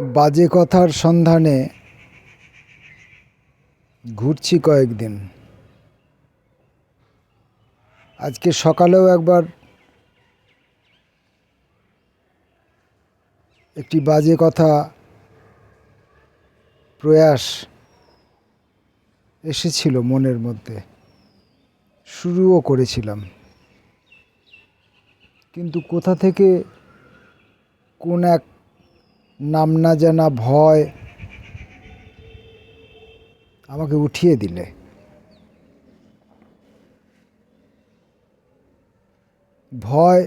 বাজে কথার সন্ধানে ঘুরছি কয়েকদিন। আজকে সকালেও একবার একটি বাজে কথা প্রয়াস এসেছিল মনের মধ্যে। শুরুও করেছিলাম। কিন্তু কোথা থেকে কোন এক নাম না জানা ভয় আমাকে উঠিয়ে দিলে। ভয়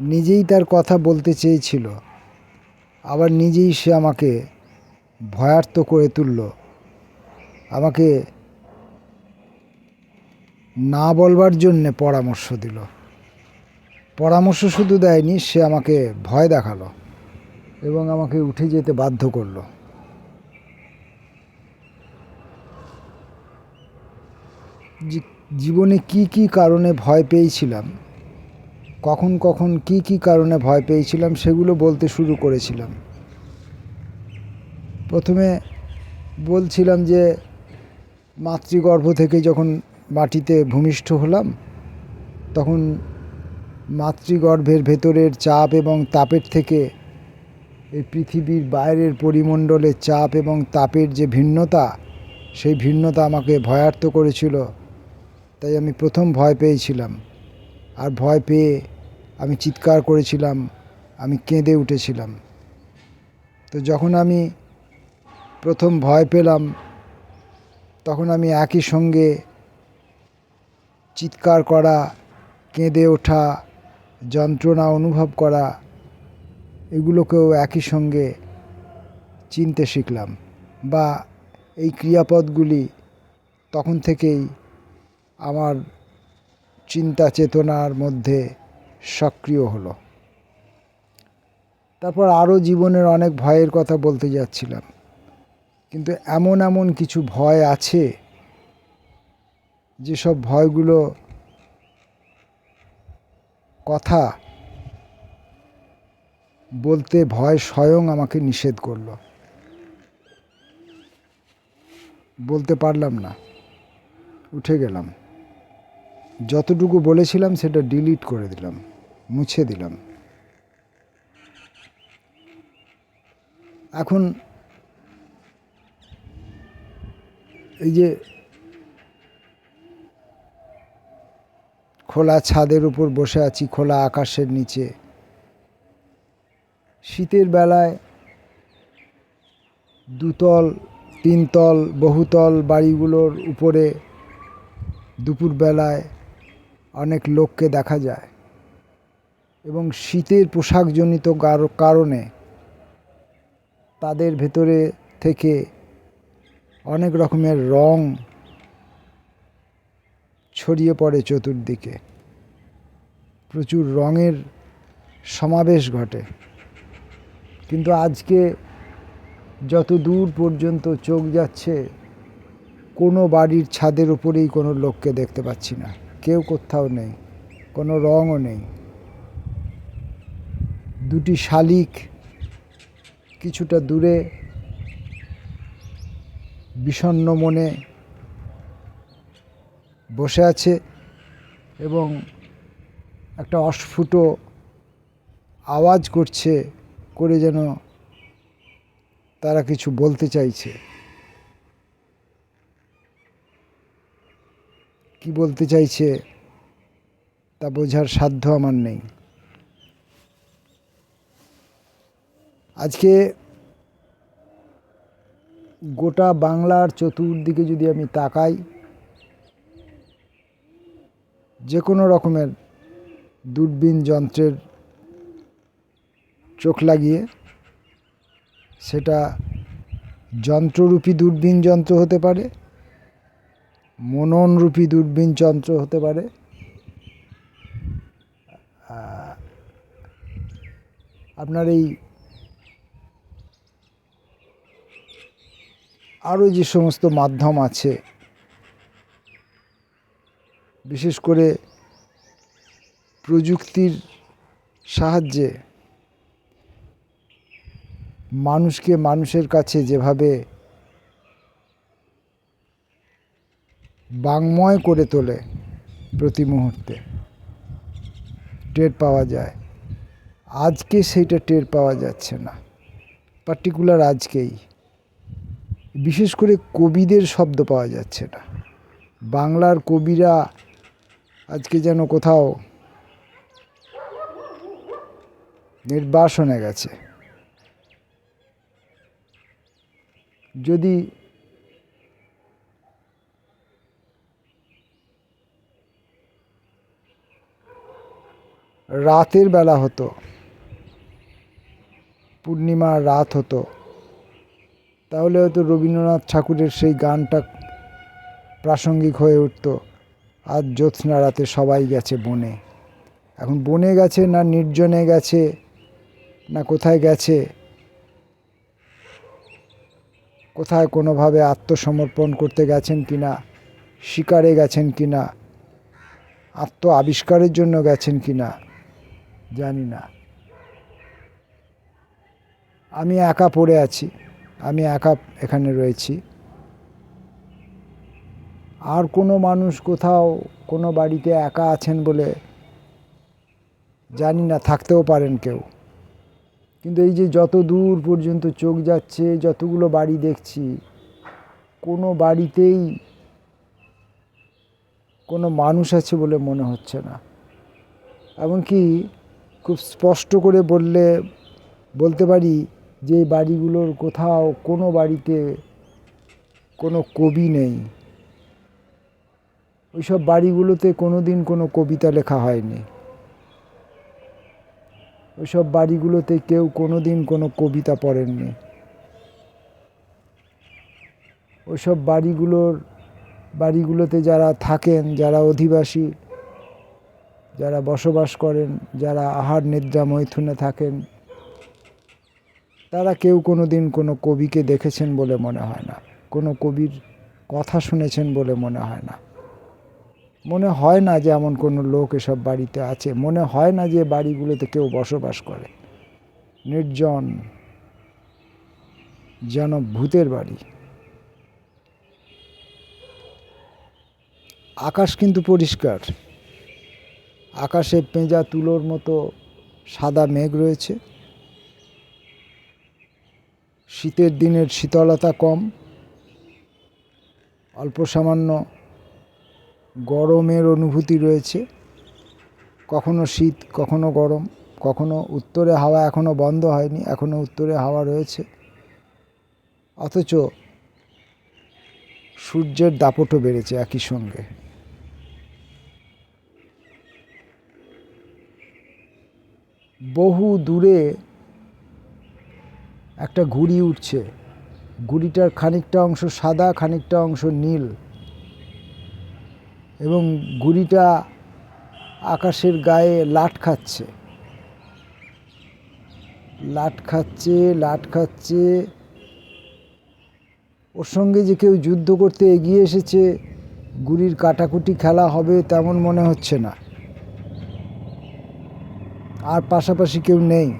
নিজেই তার কথা বলতে চেয়েছিল, আবার নিজেই সে আমাকে ভয়ার্থ করে তুলল। আমাকে না বলবার জন্যে পরামর্শ দিল। পরামর্শ শুধু দেয়নি, সে আমাকে ভয় দেখাল এবং আমাকে উঠে যেতে বাধ্য করল। জীবনে কি কি কারণে ভয় পেয়েছিলাম? কখন কখন কি কি কারণে ভয় পেয়েছিলাম সেগুলো বলতে শুরু করেছিলাম। প্রথমে বলছিলাম যে, মাতৃগর্ভ থেকে যখন মাটিতে ভূমিষ্ঠ হলাম, তখন মাতৃগর্ভের ভেতরের চাপ এবং তাপের থেকে এই পৃথিবীর বাইরের পরিমণ্ডলের চাপ এবং তাপের যে ভিন্নতা, সেই ভিন্নতা আমাকে ভয়ার্ত করেছিল। তাই আমি প্রথম ভয় পেয়েছিলাম। আর ভয় পেয়ে আমি চিৎকার করেছিলাম, আমি কেঁদে উঠেছিলাম। তো যখন আমি প্রথম ভয় পেলাম, তখন আমি একই সঙ্গে চিৎকার করা, কেঁদে ওঠা যন্ত্রণা অনুভব করা, এগুলোকেও একই সঙ্গে চিনতে শিখলাম বা এই ক্রিয়াপদগুলি তখন থেকেই আমার চিন্তা চেতনার মধ্যে সক্রিয় হলো। তারপর আরও জীবনের অনেক ভয়ের কথা বলতে যাচ্ছিলাম। কিন্তু এমন এমন কিছু ভয় আছে, যেসব ভয়গুলো কথা বলতে ভয় স্বয়ং আমাকে নিষেধ করল। বলতে পারলাম না। উঠে গেলাম। যতটুকু বলেছিলাম সেটা ডিলিট করে দিলাম, মুছে দিলাম। এখন এই যে খোলা ছাদের উপর বসে আছি খোলা আকাশের নিচে। শীতের বেলায় দুতল, তিনতল, বহুতল বাড়িগুলোর উপরে দুপুরবেলায় অনেক লোককে দেখা যায় এবং শীতের পোশাকজনিত কার- কারণে তাদের ভেতরে থেকে অনেক রকমের রং ছড়িয়ে পড়ে চতুর্দিকে। প্রচুর রঙের সমাবেশ ঘটে। কিন্তু আজকে যত দূর পর্যন্ত চোখ যাচ্ছে, কোনো বাড়ির ছাদের উপরেই কোনো লোককে দেখতে পাচ্ছি না। কেউ কোথাও নেই, কোনো রঙও নেই। দুটি শালিক কিছুটা দূরে, বিষণ্ণ মনে বসে আছে এবং একটা অস্ফুট আওয়াজ করছে করে যেন তারা কিছু বলতে চাইছে। কি বলতে চাইছে তা বোঝার সাধ্য আমার নেই। আজকে গোটা বাংলার চতুর্দিকে যদি আমি তাকাই, যে কোনো রকমের দূরবীন যন্ত্রের চোখ লাগিয়ে সেটা যন্ত্ররূপী দূরবীন যন্ত্র হতে পারে, মননরূপী দূরবীন যন্ত্র হতে পারে। আপনার এই আরও যে সমস্ত মাধ্যম আছে, বিশেষ করে প্রযুক্তির সাহায্যে মানুষকে মানুষের কাছে যেভাবে বাংময় করে তোলে প্রতি মুহূর্তে, টের পাওয়া যায়। আজকে সেইটা টের পাওয়া যাচ্ছে না, পার্টিকুলার আজকেই। বিশেষ করে কবিদের শব্দ পাওয়া যাচ্ছে না। বাংলার কবিরা আজকে যেন কোথাও নির্বাসনে গেছে। যদি রাতের বেলা হতো, পূর্ণিমার রাত হতো, তাহলে হয়তো রবীন্দ্রনাথ ঠাকুরের সেই গানটা প্রাসঙ্গিক হয়ে উঠতো, আজ জ্যোৎস্না রাতে সবাই গেছে বনে। এখন বনে গেছে না নির্জনে গেছে? না কোথায় গেছে? কোথায় কোনোভাবে আত্মসমর্পণ করতে গেছেন কি না শিকারে গেছেন কি না আত্ম আবিষ্কারের জন্য গেছেন কি না জানি না। আমি একা পড়ে আছি। আমি একা এখানে রয়েছি। আর কোনো মানুষ কোথাও কোনো বাড়িতে একা আছেন বলে জানি না, থাকতেও পারেন কেউ। কিন্তু এই যে যত দূর পর্যন্ত চোখ যাচ্ছে, যতগুলো বাড়ি দেখছি, কোনো বাড়িতেই কোনো মানুষ আছে বলে মনে হচ্ছে না। এমনকি খুব স্পষ্ট করে বললে, বলতে পারি যে বাড়িগুলোর কোথাও কোনো বাড়িতে কোনো কবি নেই। ওইসব বাড়িগুলোতে কোনো দিন কোনো কবিতা লেখা হয়নি। ওইসব বাড়িগুলোতে কেউ কোনো দিন কোনো কবিতা পড়েননি। ওইসব বাড়িগুলোর, বাড়িগুলোতে যারা থাকেন, যারা অধিবাসী, যারা বসবাস করেন, যারা আহার নিদ্রা মৈথুনে থাকেন, তারা কেউ কোনো দিন কোনো কবিকে দেখেছেন বলে মনে হয় না, কোনো কবির কথা শুনেছেন বলে মনে হয় না। মনে হয় না যে এমন কোনো লোক এসব বাড়িতে আছে। মনে হয় না যে বাড়িগুলোতে কেউ বসবাস করে। নির্জন যেন ভূতের বাড়ি। আকাশ কিন্তু পরিষ্কার। আকাশে পেঁজা তুলোর মতো সাদা মেঘ রয়েছে। শীতের দিনের শীতলতা কম। অল্প সামান্য গরমের অনুভূতি রয়েছে। কখনো শীত, কখনো গরম, কখনো উত্তরে হাওয়া এখনও বন্ধ হয়নি, এখনও উত্তরে হাওয়া রয়েছে। অথচ সূর্যের দাপটও বেড়েছে একই সঙ্গে। বহু দূরে একটা ঘুড়ি উঠছে। ঘুড়িটার খানিকটা অংশ সাদা, খানিকটা অংশ নীল। এবং ঘুড়িটা আকাশের গায়ে লাট খাচ্ছে। লাট খাচ্ছে লাট খাচ্ছে। ওর সঙ্গে যে কেউ যুদ্ধ করতে এগিয়ে এসেছে, গুড়ির কাটাকুটি খেলা হবে তেমন মনে হচ্ছে না। আর পাশাপাশি কেউ নেই।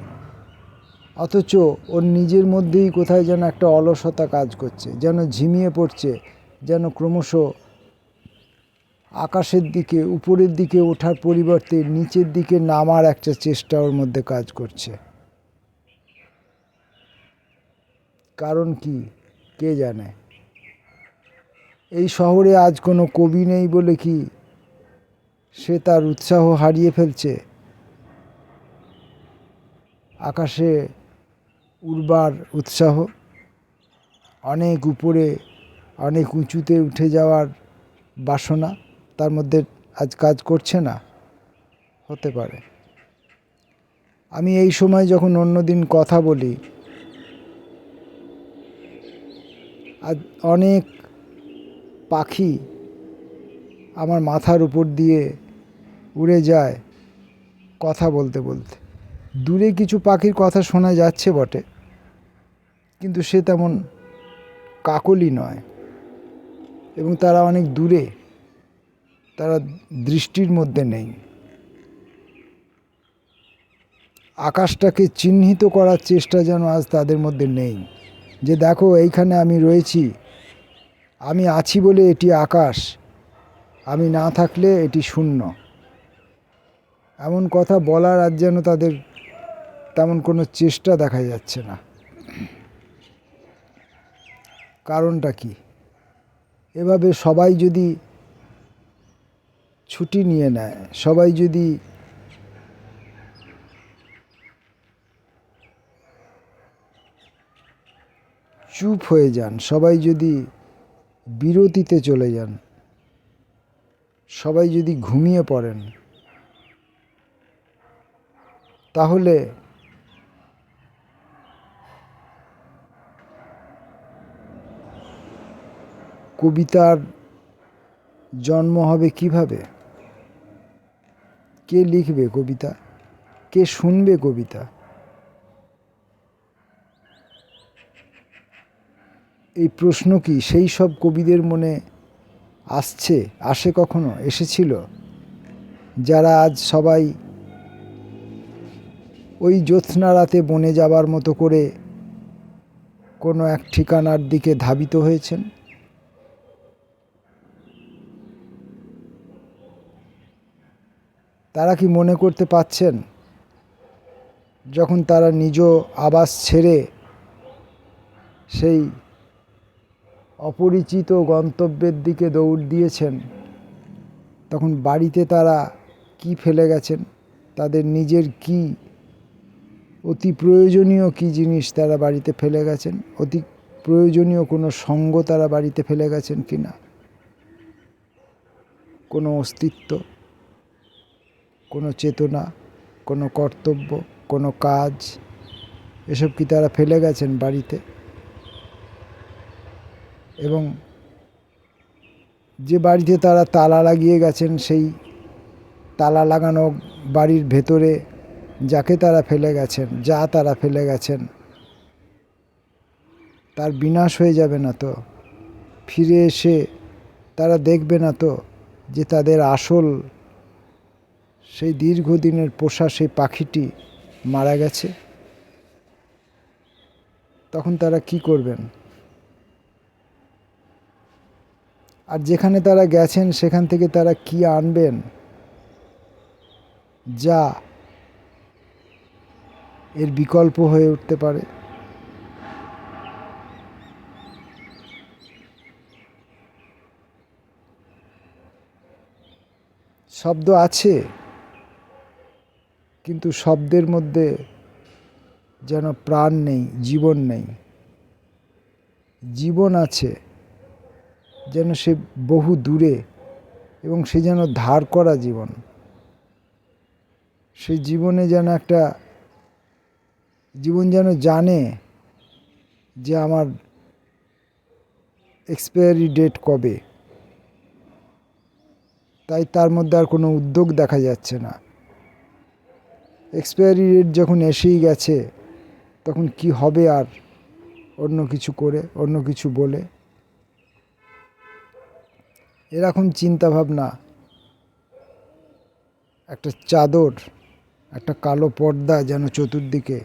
অথচ ওর নিজের মধ্যেই কোথায় যেন একটা অলসতা কাজ করছে, যেন ঝিমিয়ে পড়ছে, যেন ক্রমশ আকাশের দিকে, উপরের দিকে ওঠার পরিবর্তে নিচের দিকে নামার একটা চেষ্টা ওর মধ্যে কাজ করছে। কারণ কি? কে জানে? এই শহরে আজ কোনো কবি নেই বলে কি সে তার উৎসাহ হারিয়ে ফেলছে? আকাশে উড়বার উৎসাহ, অনেক উপরে, অনেক উঁচুতে উঠে যাওয়ার বাসনা তার মধ্যে আজ কাজ করছে না, হতে পারে। আমি এই সময় যখন অন্যদিন কথা বলি, আজ অনেক পাখি আমার মাথার উপর দিয়ে উড়ে যায় কথা বলতে বলতে। দূরে কিছু পাখির কথা শোনা যাচ্ছে বটে, কিন্তু সে তেমন কাকলি নয় এবং তারা অনেক দূরে। তারা দৃষ্টির মধ্যে নেই। আকাশটাকে চিহ্নিত করার চেষ্টা যেন আজ তাদের মধ্যে নেই। যে দেখো, এইখানে আমি রয়েছি। আমি আছি বলে এটি আকাশ। আমি না থাকলে এটি শূন্য। এমন কথা বলার আজ যেন তাদের তেমন কোনো চেষ্টা দেখা যাচ্ছে না। কারণটা কি? এভাবে সবাই যদি ছুটি নিয়ে নেয়। সবাই যদি চুপ হয়ে যান, সবাই যদি বিরতিতে চলে যান, সবাই যদি ঘুমিয়ে পড়েন, তাহলে কবিতার জন্ম হবে কীভাবে? কে লিখবে কবিতা? কে শুনবে কবিতা? এই প্রশ্ন কি সেই সব কবিদের মনে আসছে, আসে কখনো, এসেছিল? যারা আজ সবাই ওই জ্যোৎস্না রাতে বনে যাবার মতো করে কোনো এক ঠিকানার দিকে ধাবিত হয়েছেন? তারা কি মনে করতে পাচ্ছেন? যখন তারা নিজ আবাস ছেড়ে সেই অপরিচিত গন্তব্যের দিকে দৌড় দিয়েছেন, তখন বাড়িতে তারা কি ফেলে গেছেন? তাদের নিজের কি অতি প্রয়োজনীয় কি জিনিস তারা বাড়িতে ফেলে গেছেন? অতি প্রয়োজনীয় কোনো সঙ্গ তারা বাড়িতে ফেলে গেছেন কি না কোনো অস্তিত্ব? কোনো চেতনা, কোনো কর্তব্য, কোনো কাজ, এসব কি তারা ফেলে গেছেন বাড়িতে? এবং যে বাড়িতে তারা তালা লাগিয়ে গেছেন, সেই তালা লাগানো বাড়ির ভেতরে যাকে তারা ফেলে গেছেন, যা তারা ফেলে গেছেন, তার বিনাশ হয়ে যাবে না তো? ফিরে এসে তারা দেখবে না তো যে তাদের আসল সেই দীর্ঘদিনের পোষা সেই পাখিটি মারা গেছে। তখন তারা কি করবেন? আর যেখানে তারা গেছেন, সেখান থেকে তারা কি আনবেন? যা এর বিকল্প হয়ে উঠতে পারে। শব্দ আছে। কিন্তু শব্দের মধ্যে যেন প্রাণ নেই, জীবন নেই। জীবন আছে, যেন সে বহু দূরে এবং সে যেন ধার করা জীবন। সে জীবনে যেন একটা, জীবন যেন জানে যে আমার এক্সপায়ারি ডেট কবে। তাই তার মধ্যে আর কোনো উদ্যোগ দেখা যাচ্ছে না। এক্সপায়ারি ডেট যখন এসেই গেছে, তখন কি হবে আর অন্য কিছু করে, অন্য কিছু বলে? এরকম চিন্তাভাবনা। একটা চাদর, একটা কালো পর্দা যেন চতুর্দিকে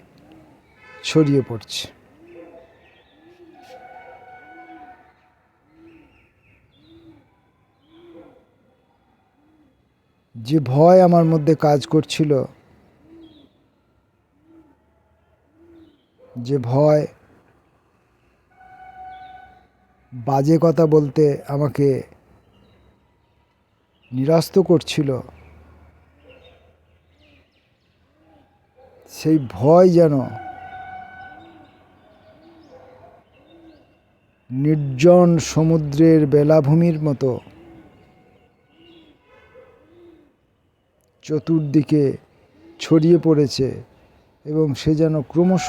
ছড়িয়ে পড়ছে। যে ভয় আমার মধ্যে কাজ করছিল যে ভয়, বাজে কথা বলতে আমাকে নিরস্ত করছিল। সেই ভয় যেন নির্জন সমুদ্রের বেলাভূমির মতো চতুর্দিকে ছড়িয়ে পড়েছে এবং সে যেন ক্রমশ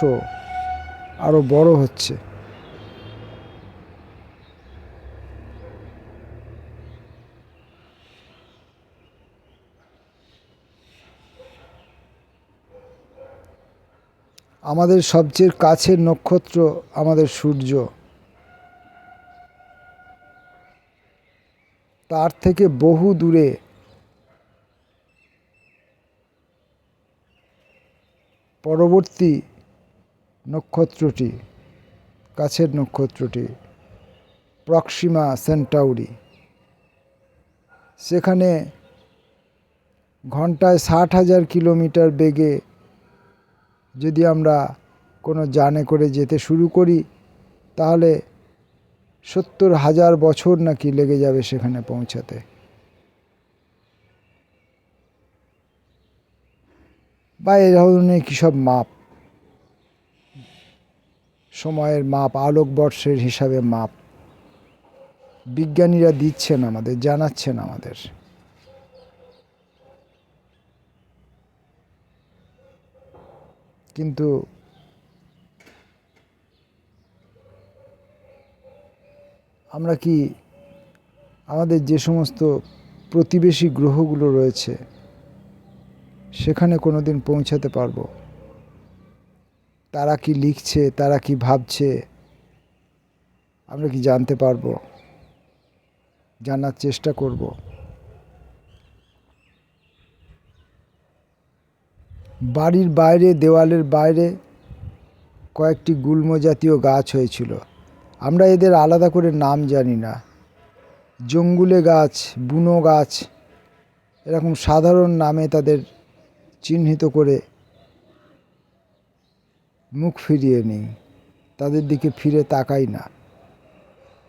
আরও বড় হচ্ছে। আমাদের সবচেয়ে কাছের নক্ষত্র আমাদের সূর্য। তার থেকে বহু দূরে। পরবর্তী নক্ষত্রটি, কাছের নক্ষত্রটি, প্রক্সিমা সেন্টাউরি। সেখানে ঘন্টায় ষাট হাজার কিলোমিটার বেগে যদি আমরা কোনো যানে করে যেতে শুরু করি, তাহলে সত্তর হাজার বছর নাকি লেগে যাবে সেখানে পৌঁছাতে। বা এই ধরনের কী সব মাপ? সময়ের মাপ, আলোকবর্ষের হিসাবে মাপ। বিজ্ঞানীরা দিচ্ছেন আমাদের, জানাচ্ছেন আমাদের। কিন্তু আমরা কি আমাদের যে সমস্ত প্রতিবেশী গ্রহগুলো রয়েছে, সেখানে কোনো দিন পৌঁছাতে পারব? তারা কি লিখছে, তারা কি ভাবছে, আমরা কি জানতে পারব? জানার চেষ্টা করব। বাড়ির বাইরে, দেওয়ালের বাইরে কয়েকটি গুল্ম জাতীয় গাছ হয়েছিল। আমরা এদের আলাদা করে নাম জানি না। জঙ্গুলে গাছ, বুনো গাছ, এরকম সাধারণ নামে তাদের চিহ্নিত করে মুখ ফিরিয়ে নিই। তাদের দিকে ফিরে তাকাই না।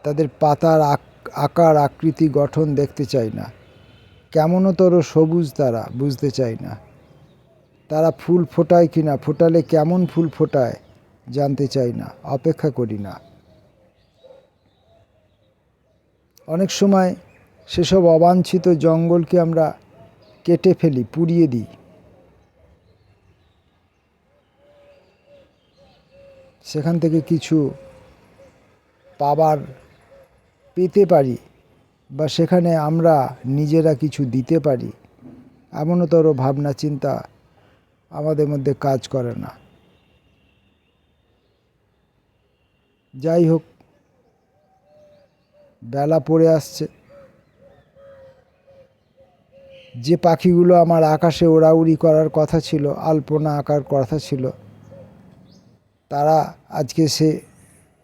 তাদের পাতার আকার আকৃতি গঠন দেখতে চাই না। কেমনতর সবুজ তারা বুঝতে চাই না। তারা ফুল ফোটায় কি না ফোটালে কেমন ফুল ফোটায় জানতে চাই না, অপেক্ষা করি না। অনেক সময় সেসব অবাঞ্ছিত জঙ্গলকে আমরা কেটে ফেলি, পুড়িয়ে দিই। সেখান থেকে কিছু পাবার পেতে পারি বা সেখানে আমরা নিজেরা কিছু দিতে পারি, এমনতর ভাবনা, চিন্তা আমাদের মধ্যে কাজ করে না। যাই হোক, বেলা পড়ে আসছে। যে পাখিগুলো আমার আকাশে ওড়াউড়ি করার কথা ছিল, আলপনা আঁকার কথা ছিল তারা আজকে সে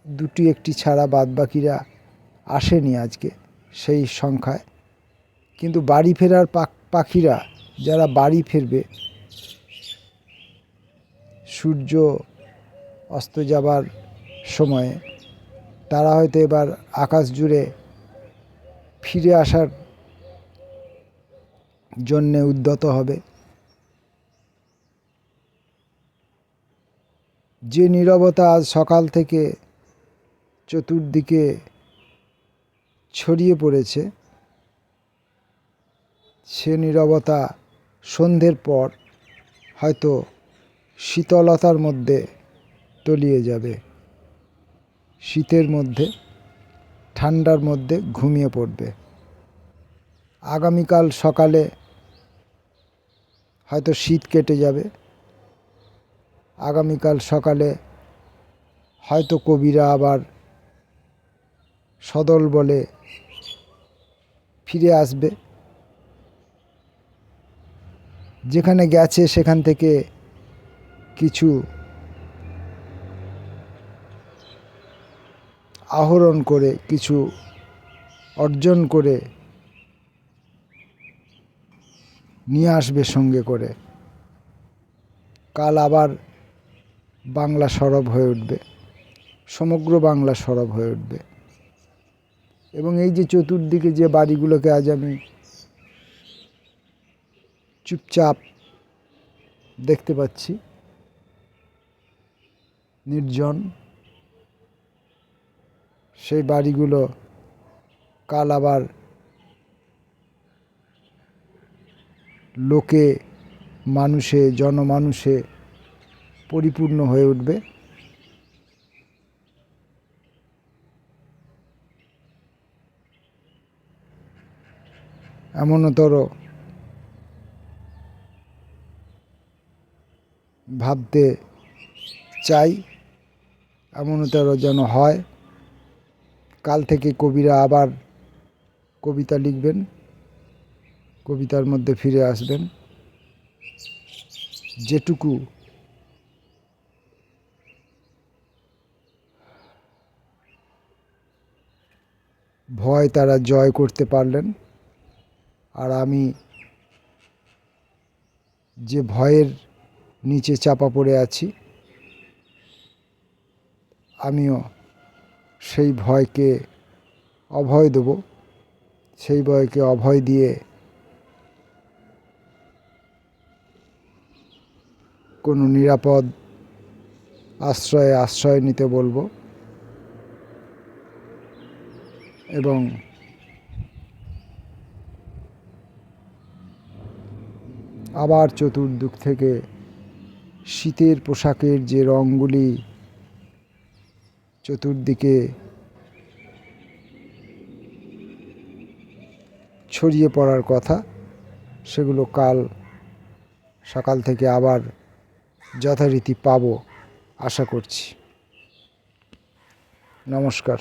দুটি একটি ছাড়া বাদবাকিরা আসেনি আজকে সেই সংখ্যায়। কিন্তু বাড়ি ফেরার পাখিরা যারা বাড়ি ফিরবে, সূর্য অস্ত যাবার সময়ে তারা হয়তো এবার আকাশ জুড়ে ফিরে আসার জন্যে উদ্যত হবে। যে নীরবতা আজ সকাল থেকে চতুর্দিকে ছড়িয়ে পড়েছে, সে নীরবতা সন্ধ্যের পর হয়তো শীতলতার মধ্যে তলিয়ে যাবে। শীতের মধ্যে, ঠান্ডার মধ্যে ঘুমিয়ে পড়বে। আগামীকাল সকালে হয়তো শীত কেটে যাবে। আগামীকাল সকালে হয়তো কবিরা আবার সদল বলে ফিরে আসবে। যেখানে গেছে সেখান থেকে কিছু আহরণ করে, কিছু অর্জন করে নিয়ে আসবে সঙ্গে করে। কাল আবার বাংলা সরব হয়ে উঠবে, সমগ্র বাংলা সরব হয়ে উঠবে। এবং এই যে চতুর্দিকে যে বাড়িগুলোকে আজ আমি চুপচাপ দেখতে পাচ্ছি, নির্জন, সেই বাড়িগুলো কাল আবার লোকে, মানুষে, জনমানুষে পরিপূর্ণ হয়ে উঠবে। এমনতর ভাবতে চাই, এমনতর যেন হয়। কাল থেকে কবিরা আবার কবিতা লিখবেন, কবিতার মধ্যে ফিরে আসবেন। যেটুকু ভয় তারা জয় করতে পারলেন। আর আমি যে ভয়ের নিচে চাপা পড়ে আছি, আমিও সেই ভয়কে অভয় দেব। সেই ভয়কে অভয় দিয়ে কোনো নিরাপদ আশ্রয়ে আশ্রয় নিতে বলব। এবং আবার চতুর্দিক থেকে শীতের পোশাকের যে রঙগুলি চতুর্দিকে ছড়িয়ে পড়ার কথা, সেগুলো কাল সকাল থেকে আবার যথারীতি পাবো, আশা করছি। নমস্কার।